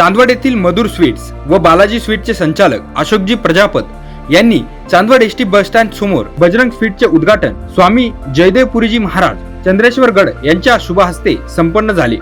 चांदवड येथील मधुर स्वीट्स व बालाजी स्वीटचे संचालक अशोकजी प्रजापत यांनी Chandwad S T bus stand समोर बजरंग स्वीटचे उद्घाटन स्वामी जयदेवपुरीजी महाराज चंद्रेश्वर गड यांच्या शुभ हस्ते संपन्न झाले.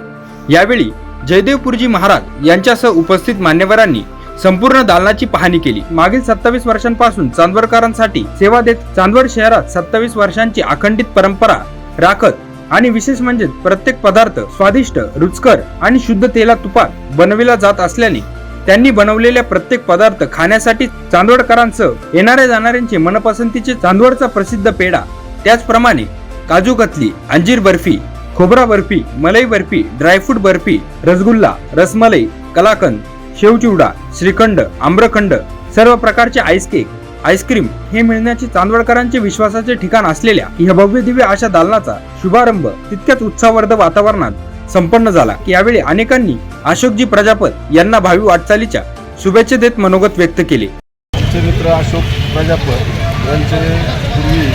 यावेळी जयदेवपुरीजी महाराज यांच्यासह उपस्थित मान्यवरांनी संपूर्ण दालनाची पाहणी केली. मागील सत्तावीस वर्षांपासून चांदवडकरांसाठी सेवा देत चांदवड शहरात सत्तावीस वर्षांची अखंडित परंपरा राखत आणि विशेष म्हणजे प्रत्येक पदार्थ स्वादिष्ट रुचकर आणि शुद्ध तेला तुपात बनविला जात असल्याने त्यांनी बनवलेल्या प्रत्येक पदार्थ खाण्यासाठी चांदवडकरांसह येणाऱ्या जाणाऱ्यांचे मनपसंतीचे चांदवडचा प्रसिद्ध पेढा. त्याचप्रमाणे काजू कतली अंजीर बर्फी खोबरा बर्फी मलई बर्फी ड्रायफ्रूट बर्फी रसगुल्ला रसमलई कलाकंद शेवचिवडा श्रीखंड आम्रखंड सर्व प्रकारचे आईस केक आईस्क्रीम हे मिळण्याचे चांदवडकरांचे विश्वासाचे ठिकाण असलेल्या या भव्य दिव्य अशा दालनाचा शुभारंभ तितक्याच उत्साहवर्धक वातावरणात संपन्न झाला. यावेळी अनेकांनी अशोकजी प्रजापत यांना भावी वाटचालीच्या शुभेच्छा देत मनोगत व्यक्त केले. मित्र अशोक प्रजापत यांचे पूर्वी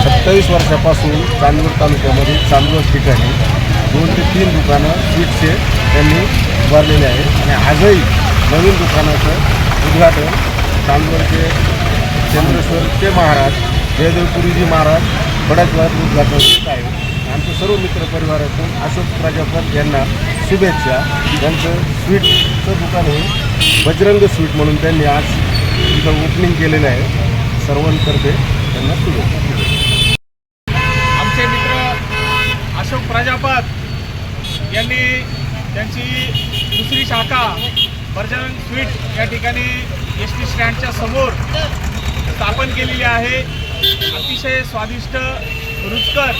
सत्तावीस वर्षापासून चांदवड तालुक्यामध्ये चांदवड ठिकाणी दोन ते तीन दुकानं स्वीटचे त्यांनी उभारलेले आहेत. आणि आजही नवीन दुकानाचं उद्घाटन चांदवडचे चंद्रेश्वरचे महाराज जयदेवपुरीजी महाराज बड्याच वेळात उद्घाटन होत आहे. आमच्या सर्व मित्रपरिवारातून अशोक प्रजापत यांना शुभेच्छा. त्यांचं स्वीटचं दुकान हे बजरंग स्वीट म्हणून त्यांनी आज इथं ओपनिंग केलेलं आहे. सर्वांतर्फे त्यांना शुभेच्छा. आमचे मित्र अशोक प्रजापत यांनी त्यांची दुसरी शाखा बर्जन स्वीट या ठिकाणी एस टी स्टँडच्या समोर स्थापन केलेली आहे. अतिशय स्वादिष्ट रुचकर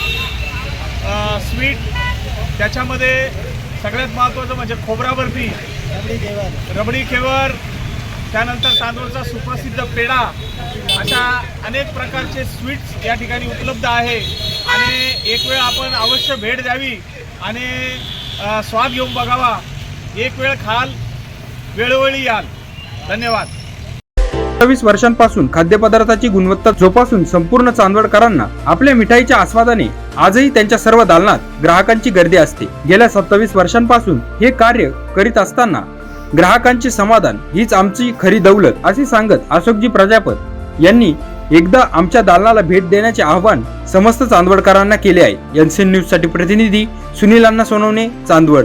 स्वीट त्याच्यामध्ये सगळ्यात महत्त्वाचं म्हणजे खोबरा बर्फी रबडी केवर त्यानंतर तांदूळचा सुप्रसिद्ध पेढा. अशा अनेक प्रकारचे स्वीट्स या ठिकाणी उपलब्ध आहे. आणि एक वेळ आपण अवश्य भेट द्यावी आणि स्वाद घेऊन बघावा. एक वेळ खाल वेळोवेळी याल. धन्यवाद. सत्तावीस वर्षांपासून खाद्यपदार्थाची गुणवत्ता जोपासून संपूर्ण चांदवडकरांना आपल्या मिठाईच्या आस्वादाने आजही त्यांच्या सर्व दालनात ग्राहकांची गर्दी असते. गेल्या सत्तावीस वर्षांपासून हे कार्य करीत असताना ग्राहकांचे समाधान हीच आमची खरी दौलत असे सांगत अशोकजी प्रजापत यांनी एकदा आमच्या दालनाला भेट देण्याचे आवाहन समस्त चांदवडकरांना केले आहे. एनसीएन न्यूजसाठी प्रतिनिधी सुनील अण्णा सोनवणे चांदवड.